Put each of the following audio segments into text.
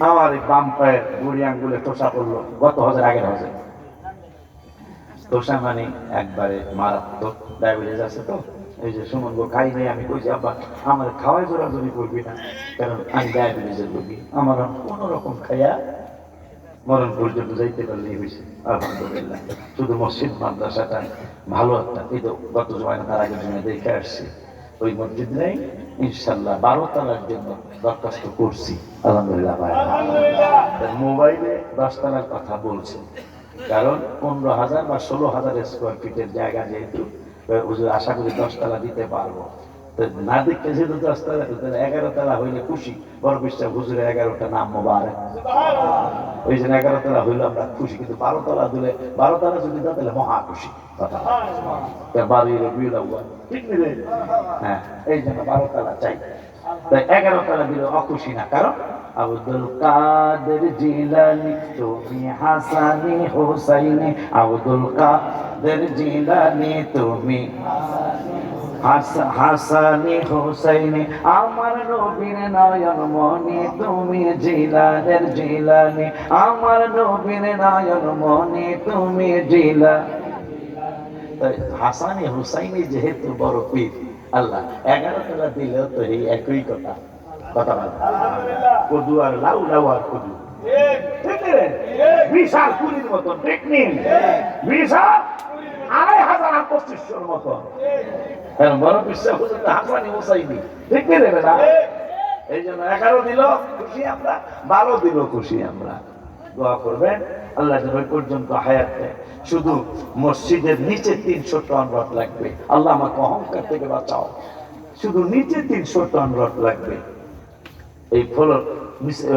আমার এই বাম পায়ের বুড়ি আঙ্গুলে টোসা পড়ল গত হাজার আগের হাজার টোসা মানে একবারে মারাত্মক ডায়াবেটিস আছে তো। এই যে সুমন গো খাই নেই আমি কইছি আব্বা আমার খাওয়াই জোরা জমি করবি না কারণ আমি ডায়াবেটিসের রোগী। আমার কোন রকম খাইয়া মরণ পর্যন্ত যাইতে পারলেই হয়েছে আলহামদুলিল্লাহ। শুধু মসজিদ মাদ্রাসাটা ভালো একটা এই তো গত জমায় তার আগের জন্য দেখে আসছি। ওই মসজিদ নেই ইনশাল্লাহ বারো তালার জন্য দরখাস্ত করছি। আলহামদুলিল্লাহ ভাই। মোবাইলে দশ তালার কথা বলছে। কারণ পনেরো হাজার বা ষোলো হাজার স্কোয়ার ফিটের জায়গা যেহেতু আশা করি দশ তালা দিতে পারব। তো না দেখতে যেহেতু দশ তালা এগারো তালা হইলে খুশি। বিশ্বাস হুজুরে এগারোটা নাম মোবারক। ওই জন্য এগারো তলা হইল আমরা খুশি কিন্তু বারো তলা দিলে বারো তলা যদি দাও তাহলে মহা খুশি। কথা বারো এলো বিয়ে ঠিক নেই হ্যাঁ এই জন্য বারো তলা চাই। তাই এগারো তলা দিলে অখুশি না। কারণ আব্দুল কাদের জিলানি তুমি হাসানি হোসাইনি। আব্দুল কাদের জিলানি তুমি হাস- হাসানি হোসাইনি আমার নবীর নয়ন মনি তুমি জিলানের জিলানি। আমার নবীর নয়ন মনি তুমি জিলা হাসানি হুসাইনি যেহেতু বড় পীর আল্লাহ এগারো তলা দিলেও তো এই একই কথা। কথা কদু আর লাউ লাউ আর কদু? বিশাল কুড়ির মতন নেই বিশাল আড়াই হাজার আর পঁচিশশোর মতন। বড় বিশ্বাস হুসাইনি ঠিক বেটা? এই জন্য এগারো দিল, খুশি আমরা? বারো দিল খুশি আমরা। দোয়া করবেন, আল্লাহ যেন ওই পর্যন্ত হায়াত শুধু মসজিদের নিচে তিনশো টন রড লাগবে। আল্লাহ আমাকে অহংকার থেকে বাঁচাও। শুধু নিচে তিনশো টন রড লাগবে। এই ফলক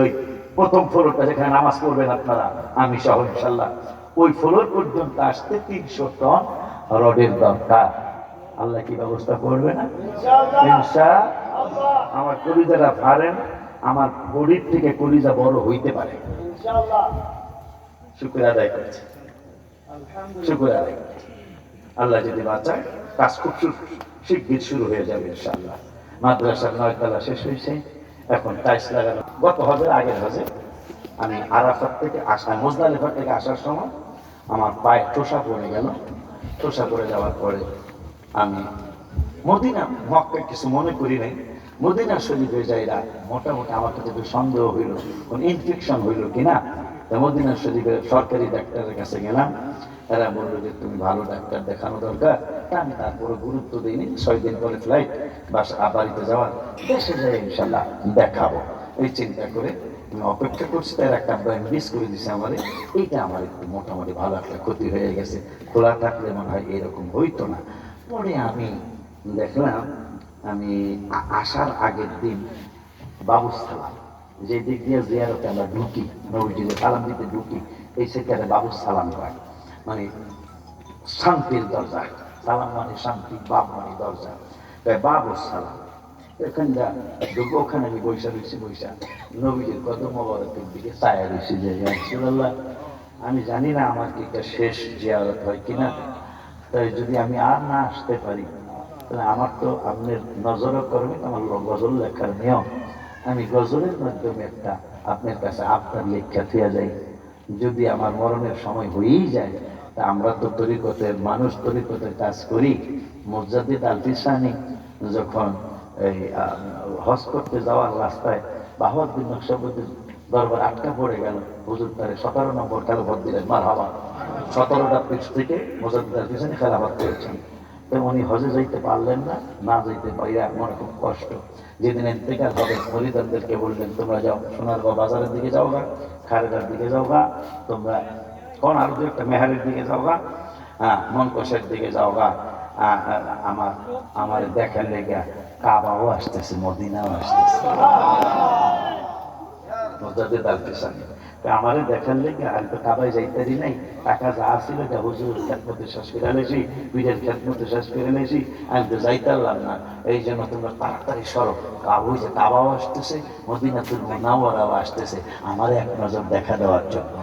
ওই প্রথম ফলকটা যেখানে নামাজ পড়বেন আপনারা, আমি সহ ইনশাল্লাহ ওই ফলক পর্যন্ত আসতে তিনশো টন রডের দরকার। আল্লাহ কি ব্যবস্থা করবে না ইনশা আমার কলিজাটা ফারেন আমার বডির থেকে কলিজা বড় হইতে পারে। শুক্র আদায় করছে। শুক্র আদায় করছে। আল্লাহ যদি বাঁচায়, কাজ খুব শিগগির শুরু হয়ে যাবে ইনশাআল্লাহ। মাদ্রাসার নয়তলা শেষ হয়েছে এখন টাইস লাগানো গত হবে আগের হজে আমি আরাফাত থেকে আসা মোজদালিফা থেকে আসার সময় আমার পায়ে টোসা পড়ে গেল। টোসা পড়ে যাওয়ার পরে আমি মদিনা মক্কা কিছু মনে করি নাই। মদিনা শরীফে যাইরা মোটামুটি আমার কাছে একটু সন্দেহ হইল, কোন ইনফেকশন হইল কিনা। মদিনা শরীফের সরকারি ডাক্তারের কাছে গেলাম। এরা বলল যে, তুমি ভালো ডাক্তার দেখানো দরকার। আমি তারপরে গুরুত্ব দিইনি। ছয় দিন পরে ফ্লাইট বাস বাড়িতে যাওয়ার দেশে যাই ইনশাল্লাহ দেখাবো। এই চিন্তা করে অপেক্ষা করছি, তার একটা ব্যায়াম মিস করে দিছে আমার। এইটা আমার একটু মোটামুটি ভালো একটা ক্ষতি হয়ে গেছে। খোলা থাকলে মনে হয় এরকম হইতো না। পরে আমি দেখলাম, আমি আসার আগের দিন বাবুসালাম যে দিক দিয়ে জিয়ারতে আমরা ঢুকি নবীজিকে সালাম দিতে ঢুকি, এই সেখানে বাবু সালাম হয়। মানে শান্তির দরজা, সালাম মানে শান্তি, বাপ মানে দরজা। বাবু সালাম এখানে যা ঢুকবো, ওখানে আমি বৈশা রয়েছি, বৈশা। নবীজির কত মোবারকের দিকে চায়া রয়েছি যে আমি জানি না আমার কি শেষ জিয়ারত হয় কিনা। যদি আমি আর না আসতে পারি, তাহলে আমার তো আপনার নজরও করবে আমার গজল লেখার নিয়ম। আমি গজলের মাধ্যমে একটা আপনার কাছে আপনার লেখা থিয়া যাই। যদি আমার মরণের সময় হয়েই যায়, তা আমরা তো তরিকতের মানুষ তরিকতের কাজ করি। মসজিদ আলফিসানি যখন এই হজ করতে যাওয়ার রাস্তায় বাহাউদ্দিন নকশাবুদ্দিন দরবার আটকা পড়ে গেল, হুজুর তারে সতেরো নম্বর খেলাফত দিলেন মার হাবা সতেরোটা পিছ থেকে মোজাদ্দিদ আলফিসানি খেলাফত করেছেন। তো উনি হজে যাইতে পারলেন না না যাইতে পারিয়া মনে খুব কষ্ট। যেদিন ইন্তেকাল হবে হরিদানদেরকে বললেন, তোমরা যাও সোনারগাঁও বাজারের দিকে যাও গা খারেদার দিকে যাও গা, তোমরা কোন আরও দু একটা মেহারের দিকে যাও গা হ্যাঁ মনকোষের দিকে যাও গা আমার আমার দেখার লেগে কাবাও আসতেছে, মদিনাও আসতেছে। মোজাদ্দেদ আলফিসানি আমারে দেখার লেগে আর তো কাবায় যাইতারি নাই। টাকা যা আসছিল যা হুজুর খেদমতে শেষ করে লেছি পীরের খেদমতে শেষ করে লেছি আমি তো যাইতারলাম না। এই জন্য তোমরা তাড়াতাড়ি সরো। কাবু যে কাবাও আসতেছে মদিনাতুল মোনাওয়ারাও আসতেছে। আমার এক নজর দেখা দেওয়ার জন্য।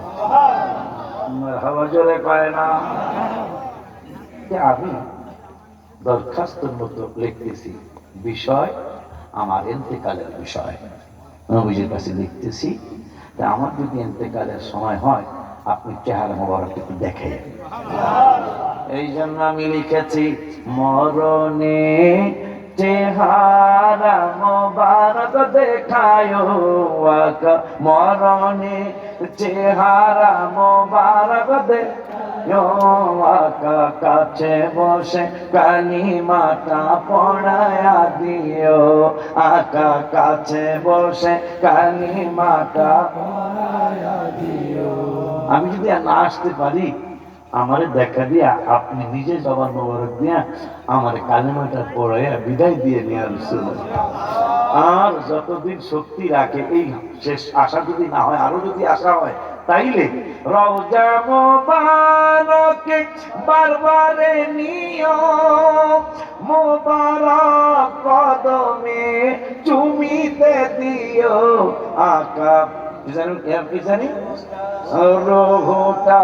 হাওয়া জোরে কয় না। আমি দরখাস্তর মতো লিখতেছি বিষয় আমার এন্তেকালের বিষয়। নবীজির কাছে লিখতেছি তা আমার যদি এন্তেকালের সময় হয়, আপনি চেহারা মোবারক একটু দেখে এই জন্য আমি লিখেছি, মরণে চেহারা মোবারক দেখায় মরণে চেহারা মোবারক দে আকা কাছে বসে কালিমাটা পড়ায়া দিও। আকা কাছে বসে কালিমাটা আমি যদি না আসতে পারি, আমারে দেখা দিয়া আপনি নিজে জবান মোবারক দিয়া আমার কালিমাটা পড়ে বিদায় দিয়ে নিয়ে রসুল আর যতদিন শক্তি রাখে, এই শেষ আশা যদি না হয়, আরও যদি আশা হয়, তাইলে রওজা মোবারকে বারবারে নিও। রোহটা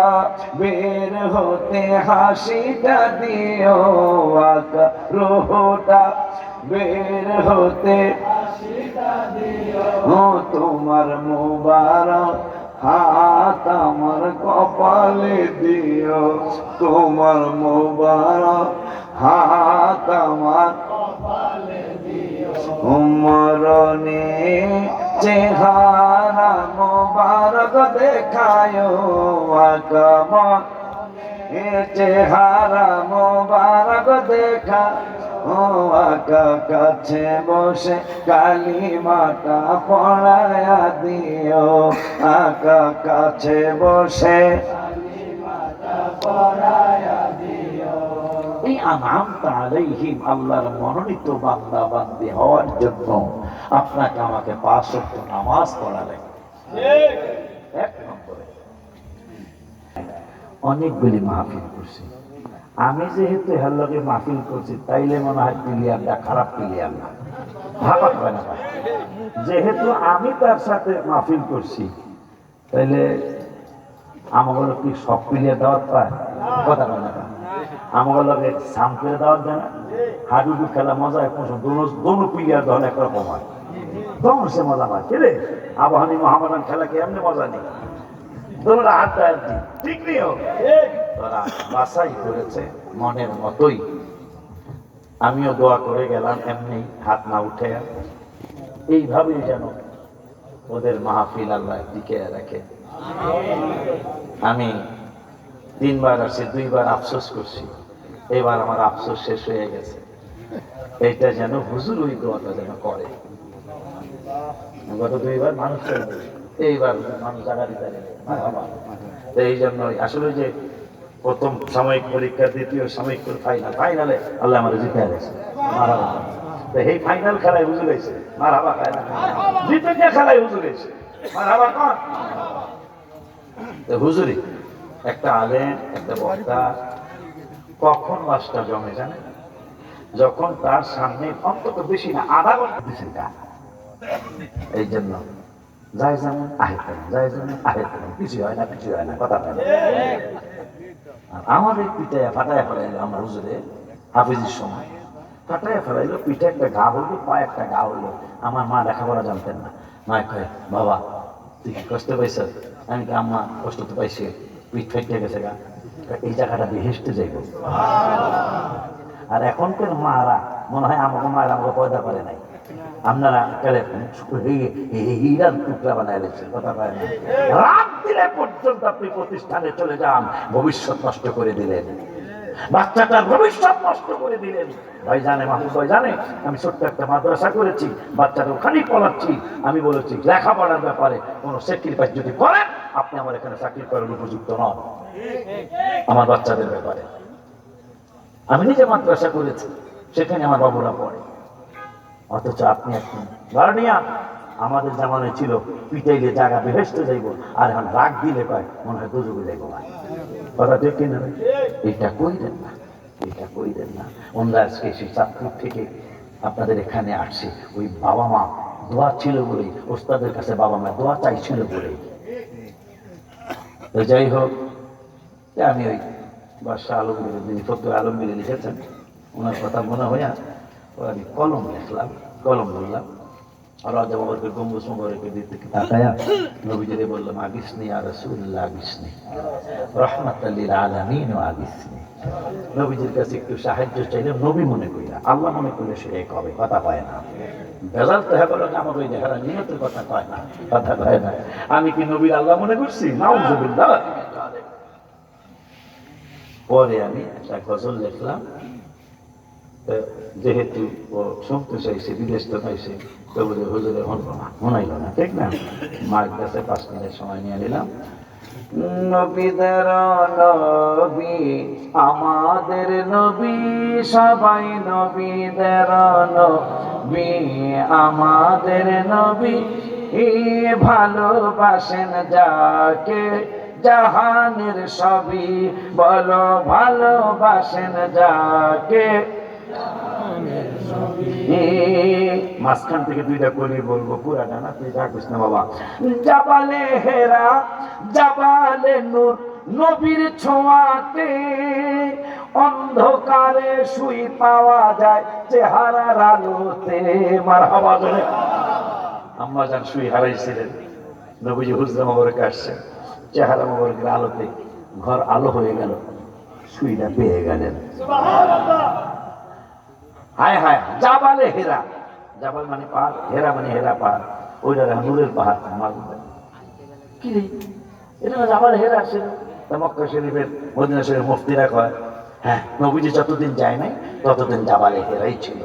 বের হতে হাসিটা দিও আকা। রোহটা বের হতে ও তোমার মোবারক হাত আমার কপালে দিও। তোমার মোবারক হাত আমার মরণে চেহারা মোবারক দেখায় আকম এ চেহারা মোবারক দেখা ও আকা কাছে বসে কালী মাতা পড়ায়া দিও। আকা কাছে বসে এই আল্লাহর মনোনীত বান্দা বান্দি হওয়ার জন্য আপনাকে আমাকে পাঁচ ওয়াক্ত নামাজ পড়ালেন। এক নম্বরে। অনেকগুলি মাহফিল করছি। আমি যেহেতু হেল্লকে মাহফিল করছি, তাইলে মনে হয় প্লেয়ারটা খারাপ প্লেয়ার না। ভাবা না যেহেতু আমি তার সাথে মাহফিল করছি, তাইলে আমাগুলো কি, সব প্লেয়ার দাওয়াত পায়? কথা বলে না আমাগুলোকে সামপুরে দাওয়াত দেয় না হাডুডু খেলা মজা এখন দোনো প্লেয়ার দল একরকম হয়। তখন সে মজা পায় কে রে আবাহানি মহামাদান খেলা কি এমনি মজা নেই। আমিও দোয়া করে গেলাম এমনি, হাত না উঠে। এইভাবেই যেন ওদের মাহফিল আল্লাহ টিকে রাখে। আমি তিনবার আসি, দুইবার আফসোস করছি। এবার আমার আফসোস শেষ হয়ে গেছে। এইটা যেন হুজুর ওই দোয়াটা যেন করে। গত দুইবার মানুষ এইবার মানুষ জায়গা দিতে তো এই জন্য আসলে যে প্রথম সাময়িক পরীক্ষা, দ্বিতীয় সাময়িক ফাইনাল ফাইনালে আল্লাহ আমার জিতে গেছে। এই ফাইনাল খেলায় হুজুর হয়েছে। মার হাবা গিয়ে খেলায় হুজুর হয়েছে। মার হাবা হুজুরি একটা আলেম, একটা বক্তা কখন মাসটা জমে জানে যখন তার সামনে অন্তত বেশি না, আধা ঘণ্টা দিচ্ছেন গান এই জন্য যাই যেমন আহে তেমন, যাই যেমন আহে তেমন, কিছু হয় না, কিছু হয় না, কথা হয় আমাদের পিঠে ফাটায় ফেলাইলো আমার হুজুরে হাফিজের সময়। ফাটায় ফেলাইলো, পিঠে একটা গা হইল, পায়ে একটা গা হইল। আমার মা লেখাপড়া জানতেন না। মা কয়ে, বাবা, তুই কষ্ট পাইছ? আমি আম্মা, কষ্ট তো পাইছি। পিঠ ফেটে গেছে গা। এই জায়গাটা বেহেসতে যাইব। আর এখনকার মারা, মনে হয় আমাকে মায়ের আমাকে পয়দা করে নাই। আপনারা হীরার টুকরা বানায় রেখেছেন কথা পায় না? রাত দিলে পর্যন্ত আপনি প্রতিষ্ঠানে চলে যান, ভবিষ্যৎ নষ্ট করে দিলেন। বাচ্চাটার ভবিষ্যৎ নষ্ট করে দিলেন। ভাই জানে মাহমুদ ভাই জানে আমি ছোট্ট একটা মাদ্রাসা করেছি বাচ্চাটা ওখানেই পড়াচ্ছি। আমি বলেছি, লেখাপড়ার ব্যাপারে কোনো স্যাক্রিফাইস যদি করেন, আপনি আমার এখানে চাকরি করার উপযুক্ত নন। আমার বাচ্চাদের ব্যাপারে। আমি নিজে মাদ্রাসা করেছি, সেখানে আমার বাবুরা পড়ে। অথচ আপনি এখন গার্ডিয়ান আমাদের জামানায় ছিল, পিটাইলে জায়গা বেহেস্তে যাইব, আর এখন রাগ দিলে পায়, মনে হয় দুজুগে যাইব না কথা ঠিক কিনা? এটা কইলেন না? এটা কই দেন না? আমরা আজকে সেই চাঁদপুর থেকে আপনাদের এখানে আসছে, ওই বাবা মা দোয়া ছিল বলেই, ওস্তাদের কাছে বাবা মা দোয়া চাইছিল বলেই। তো যাই হোক যে আমি ওই বাদশাহ আলমগীর, যিনি ফতুর আলমগীর লিখেছেন, ওনার কথা মনে হইয়া আমি কলম লিখলাম, কলম ধরলাম আর রাজা বাবাকে গম্বুজ মোবারকে দিতে তাকায়া নবীজিরে বললাম আগিসনি আর রসুল্লাহ আগিসনি। রহমাতাল্লিল আলামিন, ও আগিসনি। নবীজির কাছে একটু সাহায্য চাইলে নবী মনে করি না আল্লাহ মনে করলে সে কবে কথা পায় না। বেজাল তো হ্যাঁ আমার ওই দেখা নিয়তের কথা কয় না, কথা কয় না। আমি কি নবীর আল্লাহ মনে করছি? নাউজুবিল্লাহ। পরে আমি একটা গজল লিখলাম। যেহেতু ও শুনতে চাইছে, বিদেশ তো পাইছে, তো বলে, হুজুরে হনলো না না, ঠিক না? মার কাছে পাঁচ মিনিট সময় নিয়ে নিলাম। নবীদের নবী, আমাদের নবী, সবাই নবীদের নবী, আমাদের নবী ভালোবাসেন যাকে। জাহানের সবই বলো ভালোবাসেন যাকে। মাঝখান থেকে দুইটা করে বলব পুরাটা না তুই রাখিস না বাবা। জাবালে হেরা জাবালে নূর, নবীর ছোঁয়াতে অন্ধকারে শুই পাওয়া যায় চেহারার আলোতে। মার হাওয়া আম্মা যান শুই হারাইছিলেন। নবীজি হুজরা মোবারকে আসছেন। চেহারা মোবারকের আলোতে ঘর আলো হয়ে গেল। শুইটা পেয়ে গেলেন। হায় হায় জাবালে হেরা। জাবাল মানে পাহাড় হেরা মানে হেরা পাহাড়। ওইটা নূরের পাহাড় কি এটা না জাবাল হেরা ছিল মক্কা শরীফের মদিনা শরীফের মুফতিরা কয় হ্যাঁ নবীজি যতদিন যায় নাই ততদিন জাবালে হেরাই ছিল।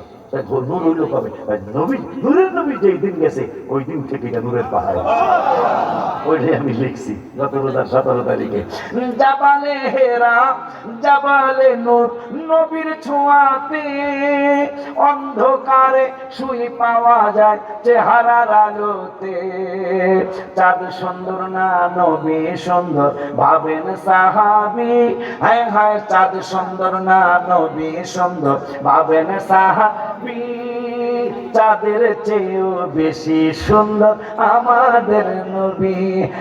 নূর হইল কবে? নবী নূরের নবী যেই দিন গেছে ওই দিন থেকে এটা নূরের পাহাড় ওইটাই আমি লিখছি। গত রোজার সতেরো তারিখে। জাবালে হেরা, জাবালে নূর, নবীর ছোঁয়াতে অন্ধকারে শুই পাওয়া যায় চেহারার আলোতে। চাঁদ সুন্দর না নবী সুন্দর, ভাবেন সাহাবি। হায় হায়, চাঁদ সুন্দর না নবী সুন্দর, ভাবেন সাহাবি। চাঁদের চেয়েও বেশি সুন্দর আমাদের নবী।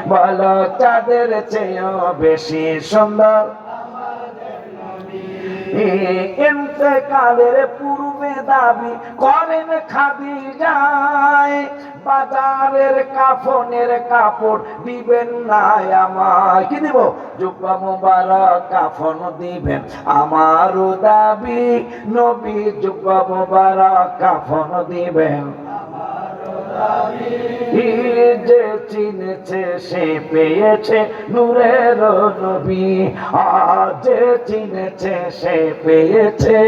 বলো চাঁদের চেয়েও বেশি সুন্দর। ইন্তেকালের পূর্বে দাবি করেন খাদি যায় বাজারের কাফনের কাপড় দিবেন না আমার কি দিব? জুব্বা মুবারক কাফন দিবেন। আমারও দাবি, নবী জুব্বা মুবারক কাফন দিবেন। যে চিনেছে, সে পেয়েছে নূরের নবী। আর যে চিনেছে, সে পেয়েছে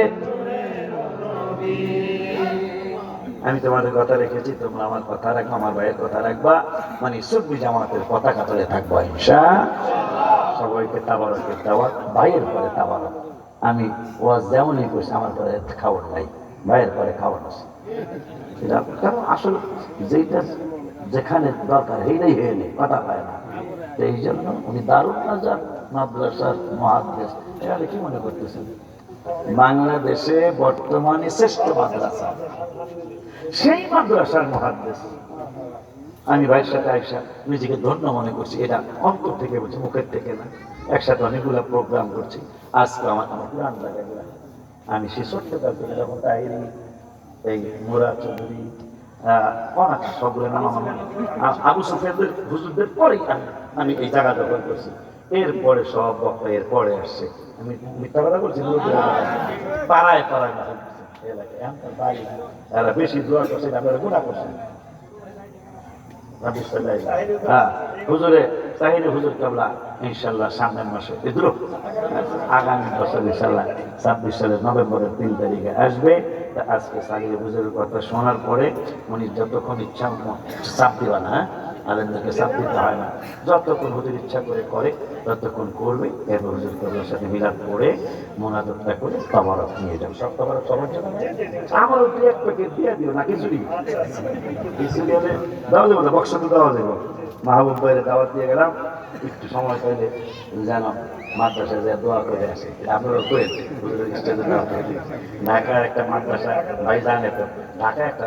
আমি তোমাদের কথা রেখেছি, তোমরা আমার কথা রাখব, আমার ভাইয়ের কথা রাখবা। মানে সুব্বি জামাতের পতাকা তুলে থাকব ইনশা সবাইকে দাওয়াত ভাইয়ের পরে তাবারক। আমি ওয়াজ যেমনই করছি, আমার পরে খাওয়ার নাই। ভাইয়ের পরে খাওয়ার আছে। কারণ আসলে যেটা যেখানে দরকার সেইটাই হয়ে নেই, কথা পায় না। এই জন্য উনি দারুণ নাজার মাদ্রাসার মহাদেশ এখানে কি মনে করতেছেন? বাংলাদেশে বর্তমানে শ্রেষ্ঠ মাদ্রাসা। সেই মাদ্রাসার মহাদেশ আমি ভাইয়ের সাথে আইসা নিজেকে ধন্য মনে করছি। এটা অন্তর থেকে বলছি, মুখের থেকে না। একসাথে অনেকগুলো প্রোগ্রাম করছি। আজকে আমার আমার পুরান জায়গাগুলো আমি সে ছোট্টকাল থেকে যখন তাহিরি এই মোরা চৌধুরী অনেক সবগুলো নাম। আবু সুফিয়ানদের হুজুরদের পরেই আমি এই জায়গা দখল করছি। এরপরে সব বক্তা এরপরে আসছে। আমি মিথ্যা কথা পাড়ায় পাড়ায় বেশি দোয়া করছে আপনারা গুণা করছেন হ্যাঁ হুজুরে তাহিরে হুজুর কাবলা ইনশাল্লাহ সামনের মাসে এগুলো আগামী বছর ইনশাল্লাহ ছাব্বিশ সালের নভেম্বরের তিন তারিখে আসবে আজকে সাহিরে হুজুরের কথা শোনার পরে উনি যতক্ষণ ইচ্ছা চাপ দিবা না? আলেমদেরকে চাপ দিতে হয় না। যতক্ষণ হুজুর ইচ্ছা করে করে, ততক্ষণ করবে। এরপর হুজুর কাবলার সাথে মিলাদ করে মোনাজতটা করে তবারক নিয়ে যাবে। সব তবারক সবার জন্য না? আমারও দু এক প্যাকেট দিয়ে দিও না কিছুই কিছুই হলে দেওয়া যাব না, বক্স তো দেওয়া যাব। মাহবুব ভাইয়ের দাওয়াত দিয়ে গেলাম। একটু সময় পাইলে যেন মাদ্রাসায় যে দোয়া করে আসে আপনারা করে ঢাকার একটা মাদ্রাসা ভাই জানে তো ঢাকা একটা